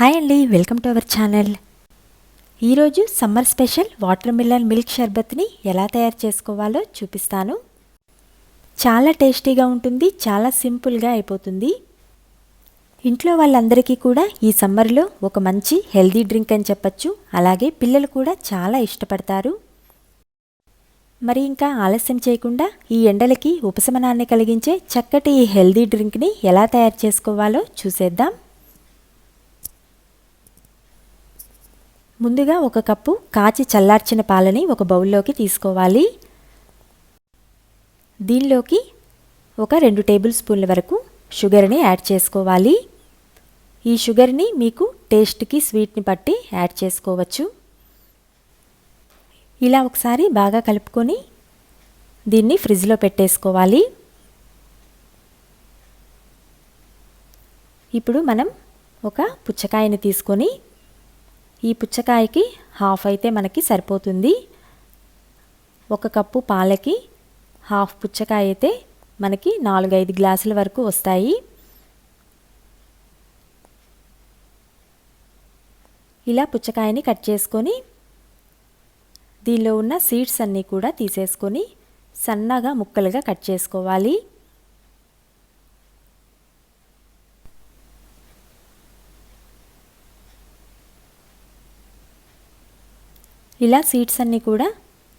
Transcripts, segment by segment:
Hi అండి welcome to our channel. ఈరోజు summer special watermelon milk షర్బత్ని ఎలా తయారు చేసుకోవాలో చూపిస్తాను. చాలా టేస్టీగా ఉంటుంది చాలా సింపుల్గా అయిపోతుంది. ఇంట్లో వాళ్ళందరికీ కూడా ఈ సమ్మర్లో ఒక మంచి హెల్దీ డ్రింక్ అని చెప్పచ్చు అలాగే పిల్లలు కూడా చాలా ఇష్టపడతారు. మరి ఇంకా ఆలస్యం చేయకుండా ఈ ఎండలకి ఉపశమనాన్ని కలిగించే చక్కటి ఈ హెల్దీ డ్రింక్ని ఎలా తయారు చేసుకోవాలో చూసేద్దాం. ముందుగా ఒక కప్పు కాచి చల్లార్చిన పాలని ఒక బౌల్లోకి తీసుకోవాలి. దీనిలోకి ఒక రెండు టేబుల్ స్పూన్ల వరకు షుగర్ని యాడ్ చేసుకోవాలి. ఈ షుగర్ని మీకు టేస్ట్కి స్వీట్ని బట్టి యాడ్ చేసుకోవచ్చు. ఇలా ఒకసారి బాగా కలుపుకొని దీన్ని ఫ్రిడ్జ్లో పెట్టేసుకోవాలి. ఇప్పుడు మనం ఒక పుచ్చకాయని తీసుకొని ఈ పుచ్చకాయకి హాఫ్ అయితే మనకి సరిపోతుంది. ఒక కప్పు పాలకి హాఫ్ పుచ్చకాయ అయితే మనకి నాలుగైదు గ్లాసుల వరకు వస్తాయి. ఇలా పుచ్చకాయని కట్ చేసుకొని దీనిలో ఉన్న సీడ్స్ అన్నీ కూడా తీసేసుకొని సన్నగా ముక్కలుగా కట్ చేసుకోవాలి. ఇలా సీడ్స్ అన్నీ కూడా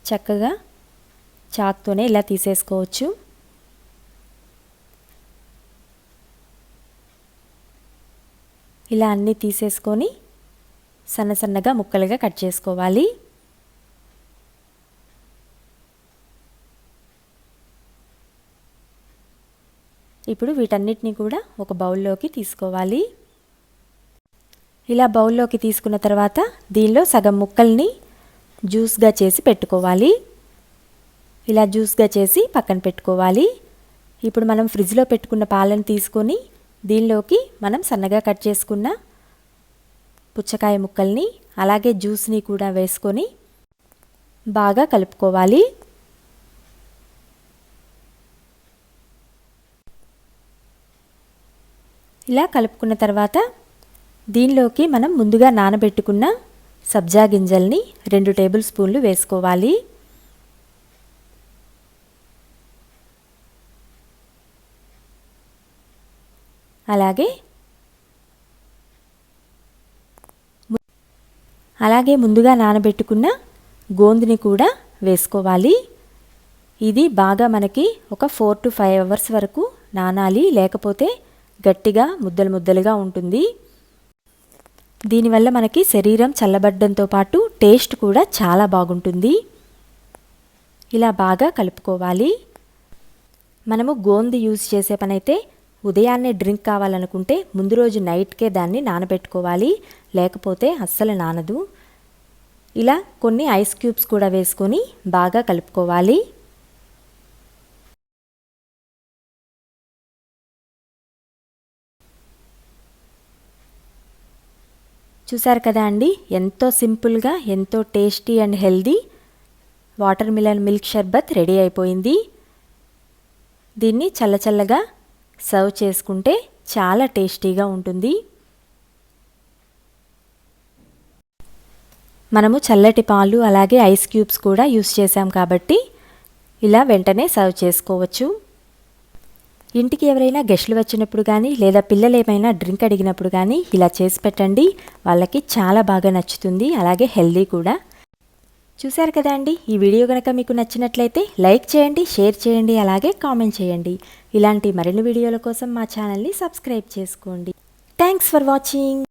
చక్కగా చాక్తోనే ఇలా తీసేసుకోవచ్చు. ఇలా అన్నీ తీసేసుకొని సన్న సన్నగా ముక్కలుగా కట్ చేసుకోవాలి. ఇప్పుడు వీటన్నిటిని కూడా ఒక బౌల్లోకి తీసుకోవాలి. ఇలా బౌల్లోకి తీసుకున్న తర్వాత దీనిలో సగం ముక్కల్ని జ్యూస్గా చేసి పెట్టుకోవాలి. ఇలా జ్యూస్గా చేసి పక్కన పెట్టుకోవాలి. ఇప్పుడు మనం ఫ్రిడ్జ్లో పెట్టుకున్న పాలను తీసుకొని దీనిలోకి మనం సన్నగా కట్ చేసుకున్న పుచ్చకాయ ముక్కల్ని అలాగే జ్యూస్ని కూడా వేసుకొని బాగా కలుపుకోవాలి. ఇలా కలుపుకున్న తర్వాత దీనిలోకి మనం ముందుగా నానబెట్టుకున్న సబ్జా గింజల్ని రెండు టేబుల్ స్పూన్లు వేసుకోవాలి. అలాగే అలాగే ముందుగా నానబెట్టుకున్న గోందుని కూడా వేసుకోవాలి. ఇది బాగా మనకి ఒక ఫోర్ టు ఫైవ్ అవర్స్ వరకు నానాలి లేకపోతే గట్టిగా ముద్దలు ముద్దలుగా ఉంటుంది. దీనివల్ల మనకి శరీరం చల్లబడ్డంతో పాటు టేస్ట్ కూడా చాలా బాగుంటుంది. ఇలా బాగా కలుపుకోవాలి. మనము గోంది యూజ్ చేసే పనైతే ఉదయాన్నే డ్రింక్ కావాలనుకుంటే ముందు రోజు నైట్కే దాన్ని నానబెట్టుకోవాలి. లేకపోతే అస్సలు నానదు. ఇలా కొన్ని ఐస్ క్యూబ్స్ కూడా వేసుకొని బాగా కలుపుకోవాలి. చూసారు కదా అండి? ఎంతో సింపుల్గా ఎంతో tasty and healthy watermelon milk sharbat ready అయిపోయింది. దీన్ని చల్లచల్లగా సర్వ్ చేసుకుంటే చాలా టేస్టీగా ఉంటుంది. మనము చల్లటి పాలు అలాగే ఐస్ క్యూబ్స్ కూడా యూస్ చేసాం కాబట్టి ఇలా వెంటనే సర్వ్ చేసుకోవచ్చు. ఇంటికి ఎవరైనా గెస్టులు వచ్చినప్పుడు కానీ లేదా పిల్లలు ఏమైనా డ్రింక్ అడిగినప్పుడు కానీ ఇలా చేసి పెట్టండి. వాళ్ళకి చాలా బాగా నచ్చుతుంది. అలాగే హెల్దీ కూడా. చూశారు కదా అండి? ఈ వీడియో కనుక మీకు నచ్చినట్లయితే లైక్ చేయండి షేర్ చేయండి అలాగే కామెంట్ చేయండి. ఇలాంటి మరిన్ని వీడియోల కోసం మా ఛానల్ని సబ్స్క్రైబ్ చేసుకోండి. Thanks for watching.